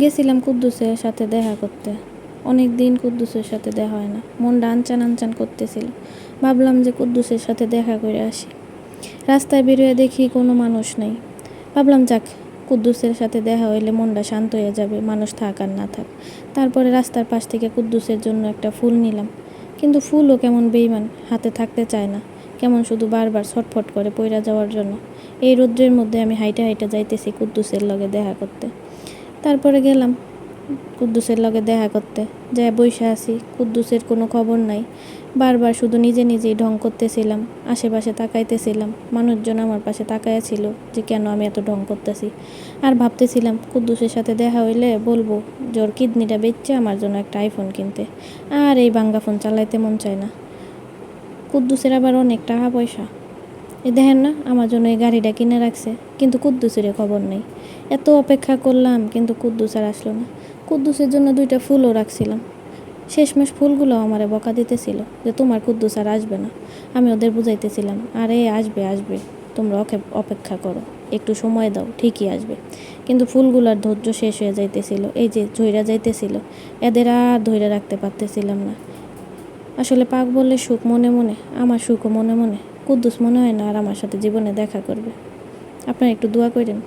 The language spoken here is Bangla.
গেছিলাম কুদ্দুসের সাথে দেখা করতে। অনেক দিন কুদ্দুসের সাথে দেখা হয় না। মনটা আনচান আনচান করতেছিল। ভাবলাম যে কুদ্দুসের সাথে দেখা করে আসি। রাস্তায় বেরোয় দেখি কোনো মানুষ নেই। ভাবলাম, যাক, কুদ্দুসের সাথে দেখা হইলে মনটা শান্ত হয়ে যাবে, মানুষ থাক আর না থাক। তারপরে রাস্তার পাশ থেকে কুদ্দুসের জন্য একটা ফুল নিলাম। কিন্তু ফুলও কেমন বেইমান, হাতে থাকতে চায় না। কেমন শুধু বারবার ছটফট করে পইরা যাওয়ার জন্য। এই রৌদ্রের মধ্যে আমি হাইটে হাইটে যাইতেছি কুদ্দুসের লগে দেখা করতে। তারপরে গেলাম। কুদ্দুসের লগে দেখা করতে। যা বইসা আছি, কুদ্দুসের কোনো খবর নাই। বারবার শুধু নিজে নিজেই ঢং করতেছিলাম, আশেপাশে তাকাইতেছিলাম। মানুষজন আমার পাশে তাকায়া ছিল যে কেন আমি এত ঢং করতেছি। আর ভাবতেছিলাম, কুদ্দুসের সাথে দেখা হইলে বলব ওর কিডনিটা বেচছে আমার জন্য একটা আইফোন কিনতে। আর এই বাঙ্গা ফোন চালাইতে মন চায় না। কুদ্দুসের আবার অনেক টাকা পয়সা। এই দেখেন না আমার জন্য এই গাড়িটা কিনে রাখছে, কিন্তু কুদ্দুসের খবর নেই। এত অপেক্ষা করলাম, কিন্তু কুদ্দুস আর আসলো না। কুদ্দুসের জন্য দুইটা ফুলও রাখছিলাম। শেষমেশ ফুলগুলো আমারে বকা দিতেছিল যে তোমার কুদ্দুস আর আসবে না। আমি ওদের বুঝাইতেছিলাম, আরে, আসবে আসবে। তোমরা ওকে অপেক্ষা করো। একটু সময় দাও, ঠিকই আসবে। কিন্তু ফুলগুলোর ধৈর্য শেষ হয়ে যাইতেছিল, এই যে ধৈরা যাইতেছিল, এদের আর ধৈর্য রাখতে পারতেছিলাম না। আসলে পাক বললে সুখ মনে মনে, আমার সুখও মনে মনে। কুদ্দুস মনে হয় না আর আমার সাথে জীবনে দেখা করবে। আপনারা একটু দোয়া করেন।